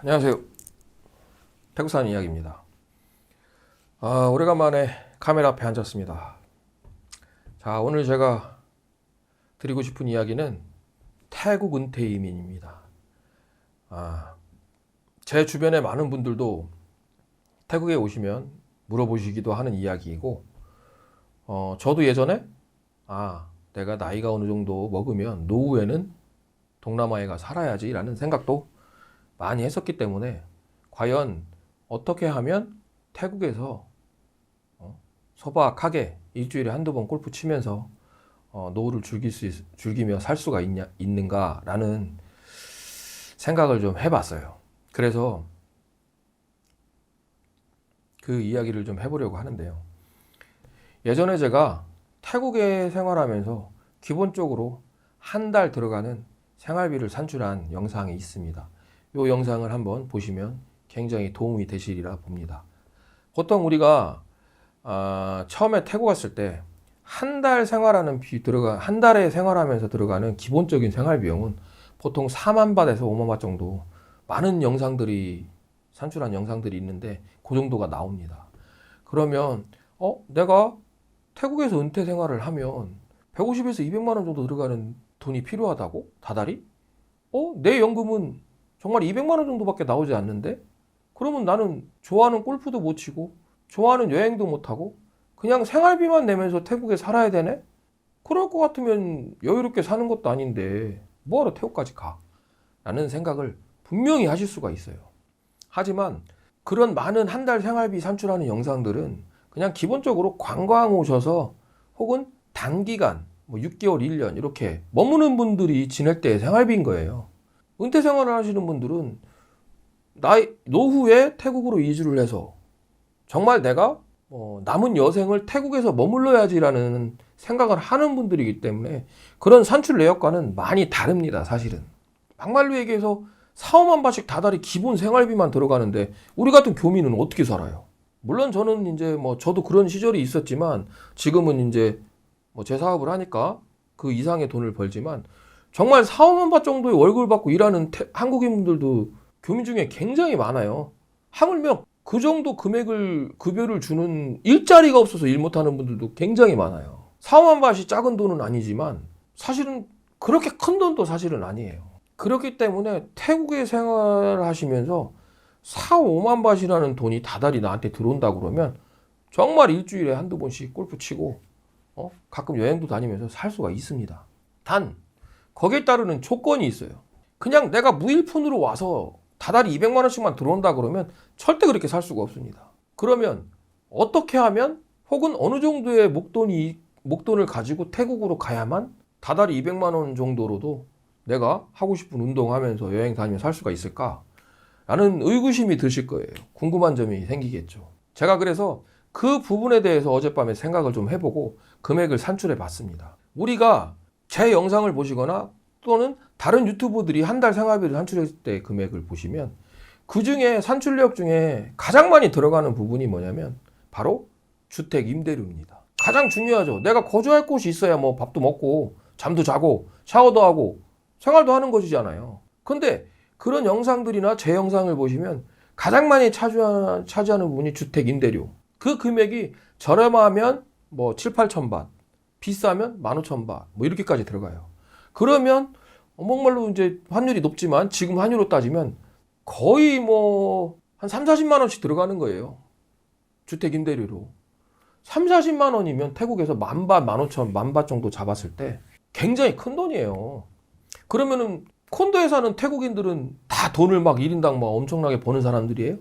안녕하세요. 태국 사는 이야기입니다. 아, 오래간만에 카메라 앞에 앉았습니다. 자, 오늘 제가 드리고 싶은 이야기는 태국 은퇴 이민입니다. 아, 제 주변에 많은 분들도 태국에 오시면 물어보시기도 하는 이야기이고, 어, 저도 예전에, 아, 내가 나이가 어느 정도 먹으면 노후에는 동남아에 가 살아야지라는 생각도 많이 했었기 때문에 과연 어떻게 하면 태국에서 어, 소박하게 일주일에 한두 번 골프 치면서 어, 노후를 즐길 수 있, 즐기며 살 수가 있냐, 있는가라는 생각을 좀 해봤어요. 그래서 그 이야기를 좀 해보려고 하는데요. 예전에 제가 태국에 생활하면서 기본적으로 한 달 들어가는 생활비를 산출한 영상이 있습니다. 이 영상을 한번 보시면 굉장히 도움이 되시리라 봅니다. 보통 우리가 아, 처음에 태국 왔을 때 한 달 생활하는 비 들어가 한 달에 생활하면서 들어가는 기본적인 생활 비용은 보통 4만 바트에서 5만 바트 정도 많은 영상들이 산출한 영상들이 있는데 그 정도가 나옵니다. 그러면 어 내가 태국에서 은퇴 생활을 하면 150에서 200만 원 정도 들어가는 돈이 필요하다고 다달이? 어 내 연금은 정말 200만 원 정도밖에 나오지 않는데? 그러면 나는 좋아하는 골프도 못 치고, 좋아하는 여행도 못 하고, 그냥 생활비만 내면서 태국에 살아야 되네? 그럴 것 같으면 여유롭게 사는 것도 아닌데, 뭐하러 태국까지 가? 라는 생각을 분명히 하실 수가 있어요. 하지만, 그런 많은 한 달 생활비 산출하는 영상들은 그냥 기본적으로 관광 오셔서 혹은 단기간, 뭐 6개월, 1년 이렇게 머무는 분들이 지낼 때의 생활비인 거예요. 은퇴 생활을 하시는 분들은 나이 노후에 태국으로 이주를 해서 정말 내가 어, 남은 여생을 태국에서 머물러야지라는 생각을 하는 분들이기 때문에 그런 산출 내역과는 많이 다릅니다, 사실은. 막말로 얘기해서 4, 5만 바씩 다달이 기본 생활비만 들어가는데 우리 같은 교민은 어떻게 살아요? 물론 저는 이제 뭐 저도 그런 시절이 있었지만 지금은 이제 뭐 제 사업을 하니까 그 이상의 돈을 벌지만 정말 4, 5만 바 정도의 월급을 받고 일하는 태- 한국인분들도 교민 중에 굉장히 많아요. 하물며 그 정도 금액을 급여를 주는 일자리가 없어서 일 못하는 분들도 굉장히 많아요. 4, 5만 바이 작은 돈은 아니지만 사실은 그렇게 큰 돈도 사실은 아니에요. 그렇기 때문에 태국에 생활하시면서 4, 5만 바이라는 돈이 다달이 나한테 들어온다 그러면 정말 일주일에 한두 번씩 골프 치고 어? 가끔 여행도 다니면서 살 수가 있습니다. 단 거기에 따르는 조건이 있어요. 그냥 내가 무일푼으로 와서 다달이 200만 원씩만 들어온다 그러면 절대 그렇게 살 수가 없습니다. 그러면 어떻게 하면 혹은 어느 정도의 목돈이 목돈을 가지고 태국으로 가야만 다달이 200만 원 정도로도 내가 하고 싶은 운동하면서 여행 다니며 살 수가 있을까? 라는 의구심이 드실 거예요. 궁금한 점이 생기겠죠. 제가 그래서 그 부분에 대해서 어젯밤에 생각을 좀 해보고 금액을 산출해 봤습니다. 우리가 제 영상을 보시거나 또는 다른 유튜버들이 한 달 생활비를 산출했을 때 금액을 보시면 그 중에 산출 내역 중에 가장 많이 들어가는 부분이 뭐냐면 바로 주택 임대료입니다. 가장 중요하죠. 내가 거주할 곳이 있어야 뭐 밥도 먹고 잠도 자고 샤워도 하고 생활도 하는 것이잖아요. 근데 그런 영상들이나 제 영상을 보시면 가장 많이 차지하는, 차지하는 부분이 주택 임대료. 그 금액이 저렴하면 뭐 7, 8천 바 비싸면 15,000바 뭐 이렇게까지 들어가요. 그러면 정말로 이제 환율이 높지만 지금 환율로 따지면 거의 뭐 한 3, 40만 원씩 들어가는 거예요. 주택 임대료로. 3, 40만 원이면 태국에서 만바, 15,000, 만바 정도 잡았을 때 굉장히 큰 돈이에요. 그러면은 콘도에 사는 태국인들은 다 돈을 막 1인당 막 엄청나게 버는 사람들이에요?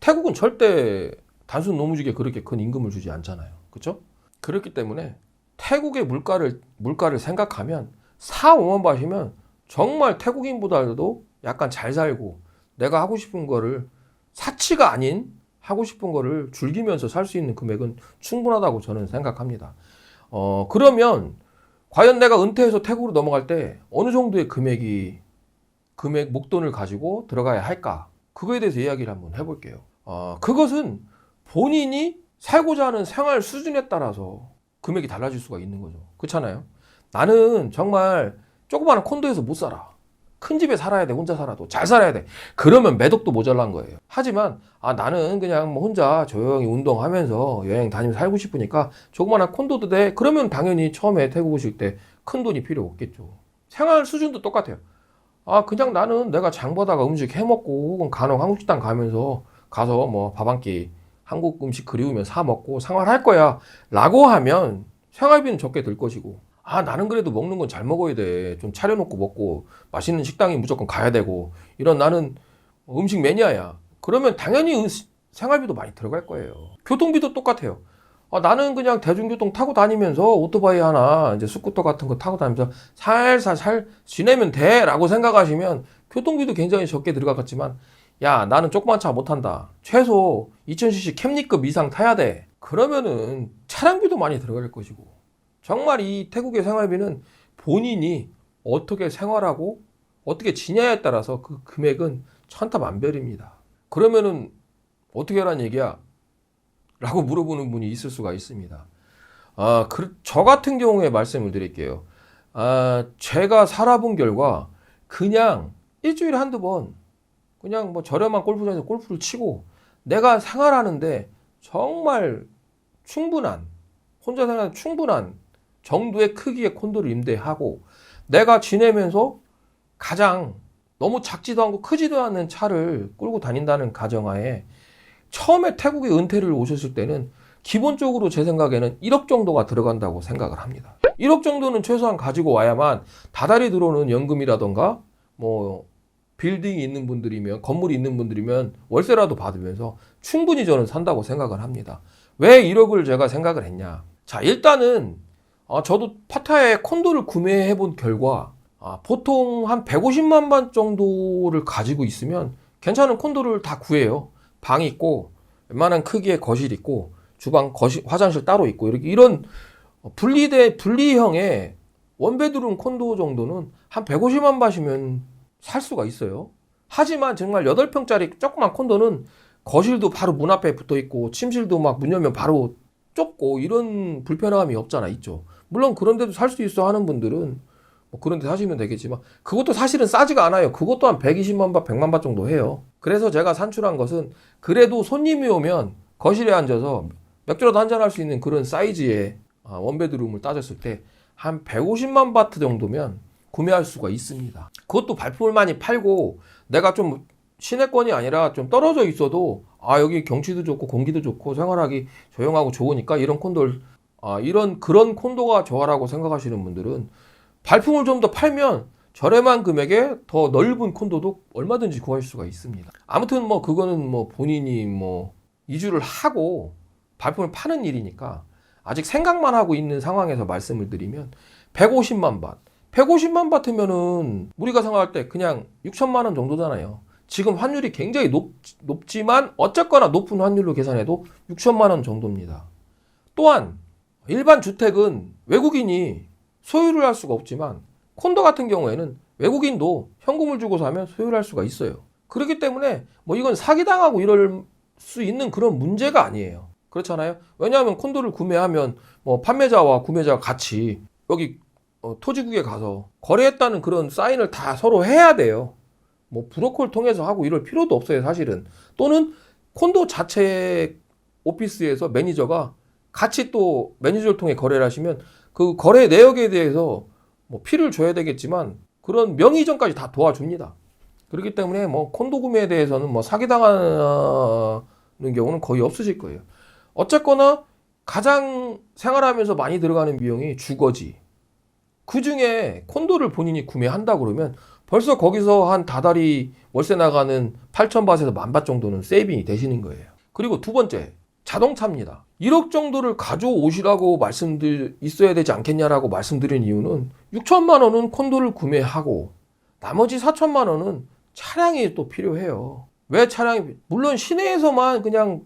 태국은 절대 단순 노무직에 그렇게 큰 임금을 주지 않잖아요. 그렇죠? 그렇기 때문에 태국의 물가를 물가를 생각하면 4, 5만 바시면 정말 태국인보다도 약간 잘 살고 내가 하고 싶은 거를 사치가 아닌 하고 싶은 거를 즐기면서 살 수 있는 금액은 충분하다고 저는 생각합니다. 어, 그러면 과연 내가 은퇴해서 태국으로 넘어갈 때 어느 정도의 금액이 금액 목돈을 가지고 들어가야 할까? 그거에 대해서 이야기를 한번 해볼게요. 어, 그것은 본인이 살고자 하는 생활 수준에 따라서 금액이 달라질 수가 있는 거죠. 그렇잖아요. 나는 정말 조그마한 콘도에서 못 살아. 큰 집에 살아야 돼 혼자 살아도 잘 살아야 돼 그러면 매덕도 모자란 거예요 하지만 아 나는 그냥 뭐 혼자 조용히 운동하면서 여행 다니면서 살고 싶으니까 조그마한 콘도도 돼 그러면 당연히 처음에 태국 오실 때 큰 돈이 필요 없겠죠 생활 수준도 똑같아요 아 그냥 나는 내가 장 보다가 음식 해 먹고 혹은 간혹 한국 식당 가면서 가서 뭐 밥 한 끼 한국 음식 그리우면 사 먹고 생활할 거야 라고 하면 생활비는 적게 들 것이고 아 나는 그래도 먹는 건 잘 먹어야 돼. 좀 차려놓고 먹고 맛있는 식당에 무조건 가야 되고 이런 나는 음식 매니아야. 그러면 당연히 은- 생활비도 많이 들어갈 거예요. 교통비도 똑같아요. 아, 나는 그냥 대중교통 타고 다니면서 오토바이 하나 이제 스쿠터 같은 거 타고 다니면서 살살 살 지내면 돼 라고 생각하시면 교통비도 굉장히 적게 들어갔겠지만 야 나는 조그만 차못 탄다. 최소 2000cc 캠리급 이상 타야 돼. 그러면은 차량비도 많이 들어갈 것이고. 정말 이 태국의 생활비는 본인이 어떻게 생활하고 어떻게 지냐에 따라서 그 금액은 천타만별입니다. 그러면은 어떻게 하라는 얘기야? 라고 물어보는 분이 있을 수가 있습니다. 아, 그, 저 같은 경우에 말씀을 드릴게요. 아, 제가 살아본 결과 그냥 일주일에 한두 번 그냥 뭐 저렴한 골프장에서 골프를 치고 내가 생활하는데 정말 충분한 혼자 생활하는 충분한 정도의 크기의 콘도를 임대하고 내가 지내면서 가장 너무 작지도 않고 크지도 않은 차를 끌고 다닌다는 가정하에 처음에 태국에 은퇴를 오셨을 때는 기본적으로 제 생각에는 1억 정도가 들어간다고 생각을 합니다. 1억 정도는 최소한 가지고 와야만 다달이 들어오는 연금이라던가 뭐 빌딩이 있는 분들이면 건물이 있는 분들이면 월세라도 받으면서 충분히 저는 산다고 생각을 합니다. 왜 1억을 제가 생각을 했냐? 자, 일단은 아, 저도 파타에 콘도를 구매해 본 결과 아, 보통 한 150만 반 정도를 가지고 있으면 괜찮은 콘도를 다 구해요. 방 있고 웬만한 크기의 거실 있고 주방, 거실, 화장실 따로 있고 이렇게 이런 분리대 분리형의 원베드룸 콘도 정도는 한 150만 바시면 살 수가 있어요. 하지만 정말 8평짜리 조그만 콘도는 거실도 바로 문 앞에 붙어 있고 침실도 막 문 열면 바로 좁고 이런 불편함이 없잖아 있죠. 물론 그런 데도 살 수 있어 하는 분들은 뭐 그런 데 사시면 되겠지만 그것도 사실은 싸지가 않아요. 그것도 한 120만 바, 100만 바 정도 해요. 그래서 제가 산출한 것은 그래도 손님이 오면 거실에 앉아서 맥주라도 한잔 할 수 있는 그런 사이즈의 아, 원베드룸을 따졌을 때 한 150만 바트 정도면 구매할 수가 있습니다. 그것도 발품을 많이 팔고 내가 좀 시내권이 아니라 좀 떨어져 있어도 아 여기 경치도 좋고 공기도 좋고 생활하기 조용하고 좋으니까 이런 콘도를 아 이런 그런 콘도가 좋아라고 생각하시는 분들은 발품을 좀 더 팔면 저렴한 금액에 더 넓은 콘도도 얼마든지 구하실 수가 있습니다. 아무튼 뭐 그거는 뭐 본인이 뭐 이주를 하고 발품을 파는 일이니까 아직 생각만 하고 있는 상황에서 말씀을 드리면 150만 바 150만 바트면은 우리가 생각할 때 그냥 6천만 원 정도잖아요. 지금 환율이 굉장히 높, 높지만 어쨌거나 높은 환율로 계산해도 6천만 원 정도입니다. 또한 일반 주택은 외국인이 소유를 할 수가 없지만 콘도 같은 경우에는 외국인도 현금을 주고 사면 소유를 할 수가 있어요. 그렇기 때문에 뭐 이건 사기당하고 이럴 수 있는 그런 문제가 아니에요. 그렇잖아요. 왜냐하면 콘도를 구매하면 뭐 판매자와 구매자가 같이 여기 어, 토지국에 가서 거래했다는 그런 사인을 다 서로 해야 돼요. 뭐 브로커를 통해서 하고 이럴 필요도 없어요, 사실은. 또는 콘도 자체 오피스에서 매니저가 같이 또 매니저를 통해 거래를 하시면 그 거래 내역에 대해서 뭐 피를 줘야 되겠지만 그런 명의전까지 다 도와줍니다. 그렇기 때문에 뭐 콘도 구매에 대해서는 뭐 사기당하는 경우는 거의 없으실 거예요. 어쨌거나 가장 생활하면서 많이 들어가는 비용이 주거지. 그 중에 콘도를 본인이 구매한다 그러면 벌써 거기서 한 다달이 월세 나가는 8,000바트에서 만바 정도는 세이빙이 되시는 거예요. 그리고 두 번째, 자동차입니다. 1억 정도를 가져오시라고 말씀들 있어야 되지 않겠냐라고 말씀드린 이유는 6천만 원은 콘도를 구매하고 나머지 4천만 원은 차량이 또 필요해요. 왜 차량이 물론 시내에서만 그냥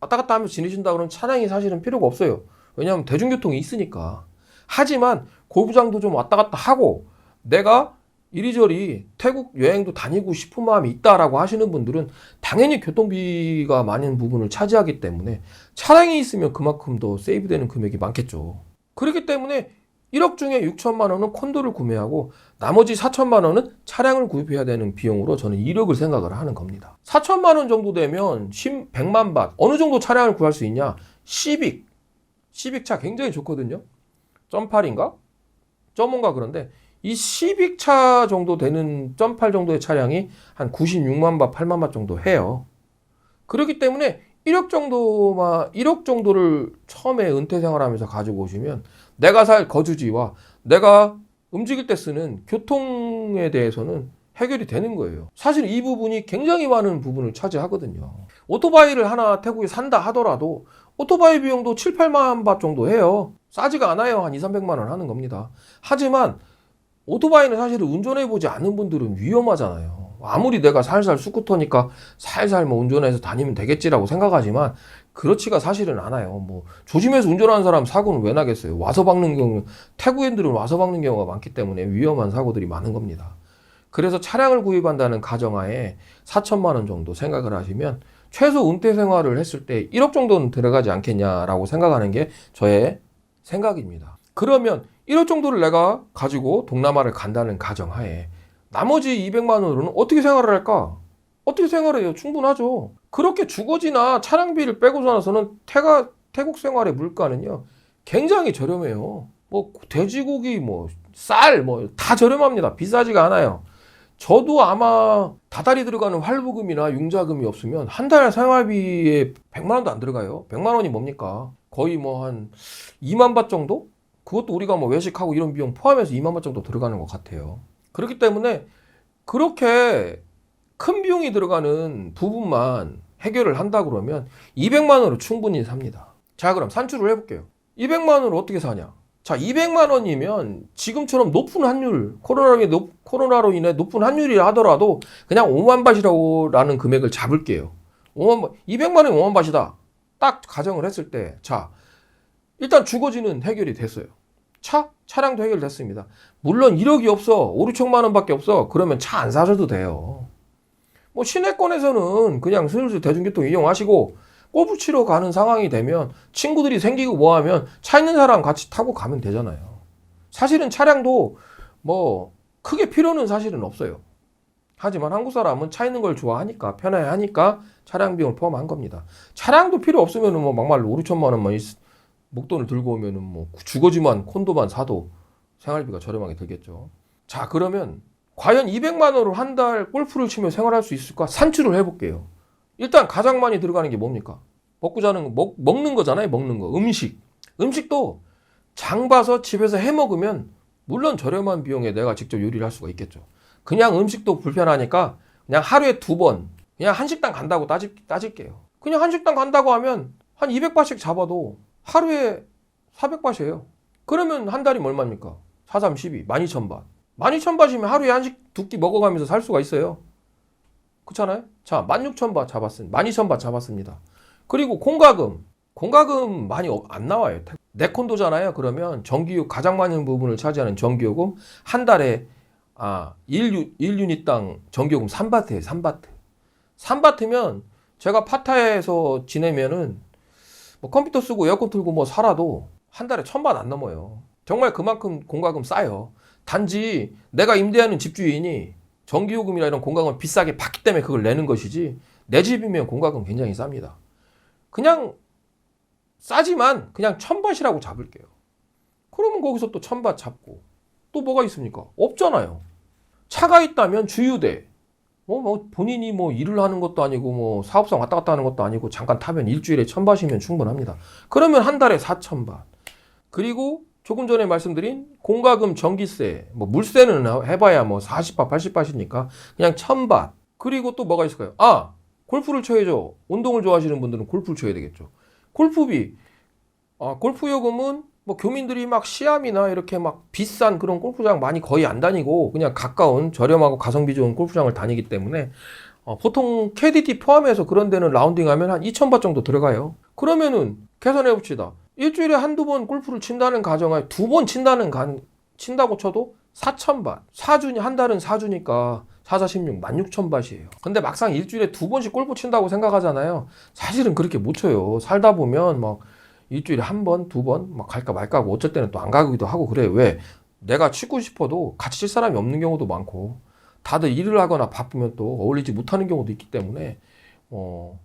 왔다 갔다 하면서 지내신다 그러면 차량이 사실은 필요가 없어요. 왜냐하면 대중교통이 있으니까. 하지만 골프장도 좀 왔다 갔다 하고 내가 이리저리 태국 여행도 다니고 싶은 마음이 있다라고 하시는 분들은 당연히 교통비가 많은 부분을 차지하기 때문에 차량이 있으면 그만큼 더 세이브되는 금액이 많겠죠. 그렇기 때문에 1억 중에 6천만 원은 콘도를 구매하고 나머지 4천만 원은 차량을 구입해야 되는 비용으로 저는 1억을 생각을 하는 겁니다. 4천만 원 정도 되면 10, 100만 밭 어느 정도 차량을 구할 수 있냐? 시빅 시빅 차 굉장히 좋거든요. 점팔인가? 점인가 그런데 이 시빅 차 정도 되는 점팔 정도의 차량이 한 96만 바, 8만 바 정도 해요. 그렇기 때문에 1억 정도만 1억 정도를 처음에 은퇴 생활하면서 가지고 오시면 내가 살 거주지와 내가 움직일 때 쓰는 교통에 대해서는 해결이 되는 거예요. 사실 이 부분이 굉장히 많은 부분을 차지하거든요. 오토바이를 하나 태국에 산다 하더라도 오토바이 비용도 7, 8만 바 정도 해요. 싸지가 않아요. 한 2, 300만 원 하는 겁니다. 하지만 오토바이는 사실은 운전해 보지 않은 분들은 위험하잖아요. 아무리 내가 살살 스쿠터니까 살살 뭐 운전해서 다니면 되겠지라고 생각하지만 그렇지가 사실은 않아요. 뭐 조심해서 운전하는 사람 사고는 왜 나겠어요? 와서 박는 경우 태국인들은 와서 박는 경우가 많기 때문에 위험한 사고들이 많은 겁니다. 그래서 차량을 구입한다는 가정하에 4천만 원 정도 생각을 하시면 최소 은퇴 생활을 했을 때 1억 정도는 들어가지 않겠냐라고 생각하는 게 저의 생각입니다. 그러면 1억 정도를 내가 가지고 동남아를 간다는 가정하에 나머지 200만 원으로는 어떻게 생활을 할까? 어떻게 생활해요? 충분하죠. 그렇게 주거지나 차량비를 빼고 나서는 태가, 태국 생활의 물가는요, 굉장히 저렴해요. 뭐, 돼지고기, 뭐, 쌀, 뭐, 다 저렴합니다. 비싸지가 않아요. 저도 아마 다달이 들어가는 활부금이나 융자금이 없으면 한 달 생활비에 100만 원도 안 들어가요. 100만 원이 뭡니까? 거의 뭐 한 2만 바 정도? 그것도 우리가 뭐 외식하고 이런 비용 포함해서 2만 바 정도 들어가는 것 같아요. 그렇기 때문에 그렇게 큰 비용이 들어가는 부분만 해결을 한다 그러면 200만 원으로 충분히 삽니다. 자, 그럼 산출을 해볼게요. 200만 원으로 어떻게 사냐? 자, 200만 원이면 지금처럼 높은 환율, 코로나로, 코로나로 인해 높은 환율이 하더라도 그냥 5만 바시라는 금액을 잡을게요. 5만, 바- 200만 원이 5만 바시다. 딱 가정을 했을 때, 자, 일단 주거지는 해결이 됐어요. 차? 차량도 해결됐습니다. 물론 1억이 없어. 5, 6천만 원밖에 없어. 그러면 차 안 사셔도 돼요. 뭐 시내권에서는 그냥 슬슬 대중교통 이용하시고 골프 치러 가는 상황이 되면 친구들이 생기고 뭐 하면 차 있는 사람 같이 타고 가면 되잖아요. 사실은 차량도 뭐 크게 필요는 사실은 없어요. 하지만 한국 사람은 차 있는 걸 좋아하니까 편해 하니까 차량 비용을 포함한 겁니다. 차량도 필요 없으면은 뭐 막말로 5, 6천만 원만 있- 목돈을 들고 오면은 뭐 주거지만 콘도만 사도 생활비가 저렴하게 들겠죠. 자, 그러면 과연 200만 원으로 한 달 골프를 치며 생활할 수 있을까? 산출을 해볼게요. 일단 가장 많이 들어가는 게 뭡니까? 먹고 자는 거, 먹, 먹는 거잖아요. 먹는 거. 음식. 음식도 장 봐서 집에서 해 먹으면 물론 저렴한 비용에 내가 직접 요리를 할 수가 있겠죠. 그냥 음식도 불편하니까 그냥 하루에 두 번, 그냥 한식당 간다고 따질, 따질게요. 그냥 한식당 간다고 하면 한 200바씩 잡아도 하루에 400바시에요. 그러면 한 달이면 얼마입니까? 4, 3, 12, 12,000바. 12,000바시면 하루에 한식 두 끼 먹어가면서 살 수가 있어요. 그렇잖아요? 자, 16,000바 잡았습니다. 12,000바 잡았습니다. 그리고 공과금. 공과금 많이 어- 안 나와요. 내 콘도잖아요. 그러면 전기요 가장 많은 부분을 차지하는 전기요금 한 달에 아, 1유, 1유닛당 전기요금 3바트예요. 3바트. 3바트면 제가 파타에서 지내면은 뭐 컴퓨터 쓰고 에어컨 틀고 뭐 살아도 한 달에 천만 안 넘어요. 정말 그만큼 공과금 싸요. 단지 내가 임대하는 집주인이 전기요금이나 이런 공과금을 비싸게 받기 때문에 그걸 내는 것이지 내 집이면 공과금 굉장히 쌉니다. 그냥 싸지만 그냥 천밭이라고 잡을게요. 그러면 거기서 또 천밭 잡고 또 뭐가 있습니까? 없잖아요. 차가 있다면 주유대. 뭐, 뭐 본인이 뭐 일을 하는 것도 아니고 뭐 사업상 왔다 갔다 하는 것도 아니고 잠깐 타면 일주일에 천밭이면 충분합니다. 그러면 한 달에 4천밭. 그리고 조금 전에 말씀드린 공과금, 전기세, 뭐 물세는 해봐야 뭐 40밭, 80밭이니까 그냥 천밭. 그리고 또 뭐가 있을까요? 아, 골프를 쳐야죠. 운동을 좋아하시는 분들은 골프를 쳐야 되겠죠. 골프비. 아, 골프 요금은 뭐 교민들이 막 시암이나 이렇게 막 비싼 그런 골프장 많이 거의 안 다니고 그냥 가까운 저렴하고 가성비 좋은 골프장을 다니기 때문에 어, 보통 KDT 포함해서 그런 데는 라운딩 하면 한 2,000바 정도 들어가요. 그러면은 계산해 봅시다. 일주일에 한두 번 골프를 친다는 가정하에 두 번 친다는 간, 친다고 쳐도 4,000바. 4주니, 한 달은 4주니까 4, 4, 16, 16,000바시에요. 근데 막상 일주일에 두 번씩 골프 친다고 생각하잖아요. 사실은 그렇게 못 쳐요. 살다 보면 막 일주일에 한 번, 두 번 막 갈까 말까 하고 어쩔 때는 또 안 가기도 하고 그래. 왜? 내가 치고 싶어도 같이 칠 사람이 없는 경우도 많고 다들 일을 하거나 바쁘면 또 어울리지 못하는 경우도 있기 때문에 어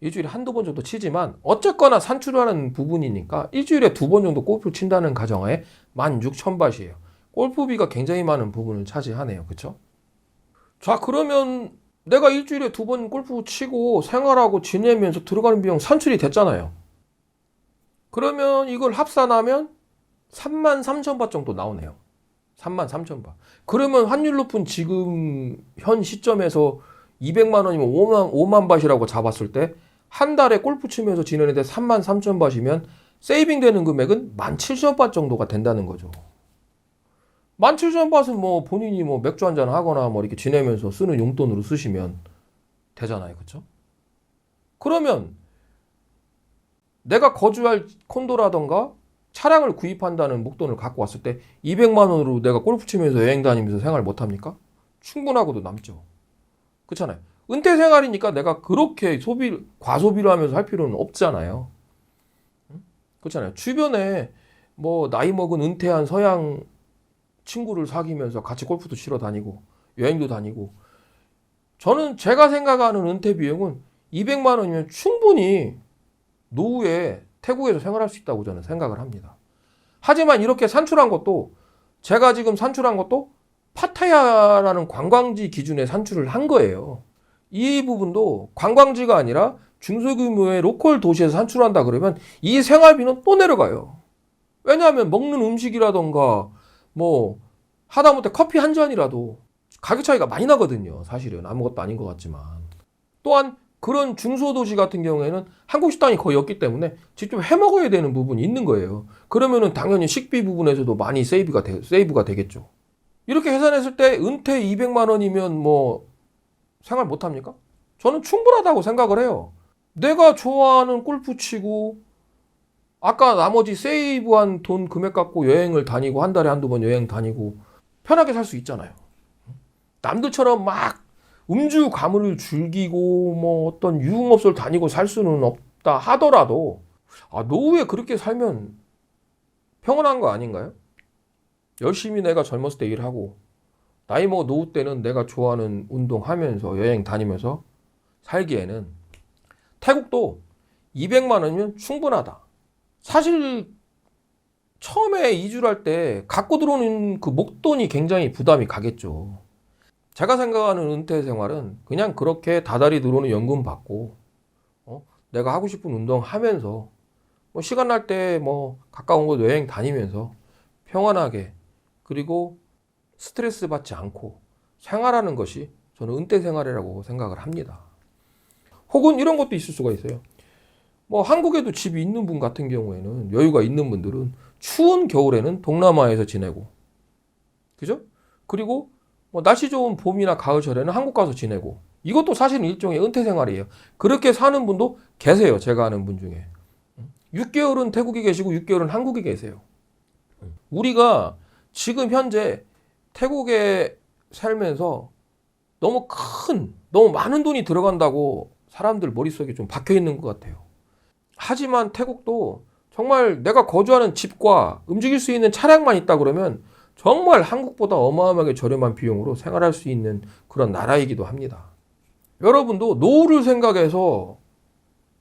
일주일에 한두 번 정도 치지만 어쨌거나 산출하는 부분이니까 일주일에 두 번 정도 골프를 친다는 가정하에 16,000밭이에요. 골프비가 굉장히 많은 부분을 차지하네요. 그쵸? 자, 그러면 내가 일주일에 두 번 골프 치고 생활하고 지내면서 들어가는 비용 산출이 됐잖아요. 그러면 이걸 합산하면 3만 3천 바 정도 나오네요. 3만 3천 바. 그러면 환율 높은 지금 현 시점에서 200만 원이면 5만 5만 밭이라고 잡았을 때 한 달에 골프 치면서 지내는데 3만 3천 밭이면 세이빙 되는 금액은 1만 7천 밭 정도가 된다는 거죠. 1만 7천 밭은 뭐 본인이 뭐 맥주 한잔 하거나 뭐 이렇게 지내면서 쓰는 용돈으로 쓰시면 되잖아요. 그렇죠? 그러면 내가 거주할 콘도라던가 차량을 구입한다는 목돈을 갖고 왔을 때 200만 원으로 내가 골프 치면서 여행 다니면서 생활 못 합니까? 충분하고도 남죠. 그렇잖아요. 은퇴 생활이니까 내가 그렇게 소비 과소비를 하면서 할 필요는 없잖아요. 응? 그렇잖아요. 주변에 뭐 나이 먹은 은퇴한 서양 친구를 사귀면서 같이 골프도 치러 다니고 여행도 다니고 저는 제가 생각하는 은퇴 비용은 200만 원이면 충분히 노후에 태국에서 생활할 수 있다고 저는 생각을 합니다. 하지만 이렇게 산출한 것도 제가 지금 산출한 것도 파타야라는 관광지 기준에 산출을 한 거예요. 이 부분도 관광지가 아니라 중소규모의 로컬 도시에서 산출한다 그러면 이 생활비는 또 내려가요. 왜냐하면 먹는 음식이라던가 뭐 하다못해 커피 한 잔이라도 가격 차이가 많이 나거든요. 사실은 아무것도 아닌 것 같지만 또한 그런 중소도시 같은 경우에는 한국 식당이 거의 없기 때문에 직접 해 먹어야 되는 부분이 있는 거예요. 그러면은 당연히 식비 부분에서도 많이 세이브가 되, 세이브가 되겠죠. 이렇게 계산했을 때 은퇴 200만 원이면 뭐 생활 못 합니까? 저는 충분하다고 생각을 해요. 내가 좋아하는 골프 치고 아까 나머지 세이브한 돈 금액 갖고 여행을 다니고 한 달에 한두 번 여행 다니고 편하게 살 수 있잖아요. 남들처럼 막 음주 가물을 즐기고 뭐 어떤 유흥업소를 다니고 살 수는 없다 하더라도 아 노후에 그렇게 살면 평온한 거 아닌가요? 열심히 내가 젊었을 때 일하고 나이 먹어 노후 때는 내가 좋아하는 운동하면서 여행 다니면서 살기에는 태국도 200만 원이면 충분하다. 사실 처음에 이주를 할 때 갖고 들어오는 그 목돈이 굉장히 부담이 가겠죠. 제가 생각하는 은퇴 생활은 그냥 그렇게 다달이 들어오는 연금 받고 어? 내가 하고 싶은 운동 하면서 뭐 시간 날 때 뭐 가까운 곳 여행 다니면서 평안하게 그리고 스트레스 받지 않고 생활하는 것이 저는 은퇴 생활이라고 생각을 합니다. 혹은 이런 것도 있을 수가 있어요. 뭐 한국에도 집이 있는 분 같은 경우에는 여유가 있는 분들은 추운 겨울에는 동남아에서 지내고 그죠? 그리고 뭐 날씨 좋은 봄이나 가을철에는 한국 가서 지내고 이것도 사실은 일종의 은퇴 생활이에요. 그렇게 사는 분도 계세요. 제가 아는 분 중에. 6개월은 태국에 계시고 6개월은 한국에 계세요. 우리가 지금 현재 태국에 살면서 너무 큰, 너무 많은 돈이 들어간다고 사람들 머릿속에 좀 박혀 있는 것 같아요. 하지만 태국도 정말 내가 거주하는 집과 움직일 수 있는 차량만 있다 그러면 정말 한국보다 어마어마하게 저렴한 비용으로 생활할 수 있는 그런 나라이기도 합니다. 여러분도 노후를 생각해서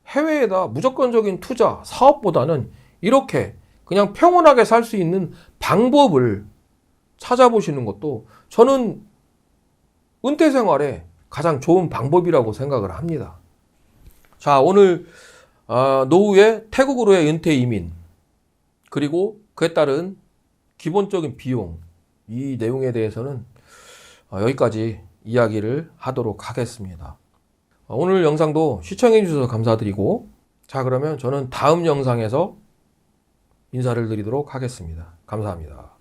해외에다 무조건적인 투자, 사업보다는 이렇게 그냥 평온하게 살 수 있는 방법을 찾아보시는 것도 저는 은퇴 생활에 가장 좋은 방법이라고 생각을 합니다. 자, 오늘 어, 노후의 태국으로의 은퇴 이민 그리고 그에 따른 기본적인 비용 이 내용에 대해서는 어, 여기까지 이야기를 하도록 하겠습니다. 어, 오늘 영상도 시청해 주셔서 감사드리고 자 그러면 저는 다음 영상에서 인사를 드리도록 하겠습니다. 감사합니다.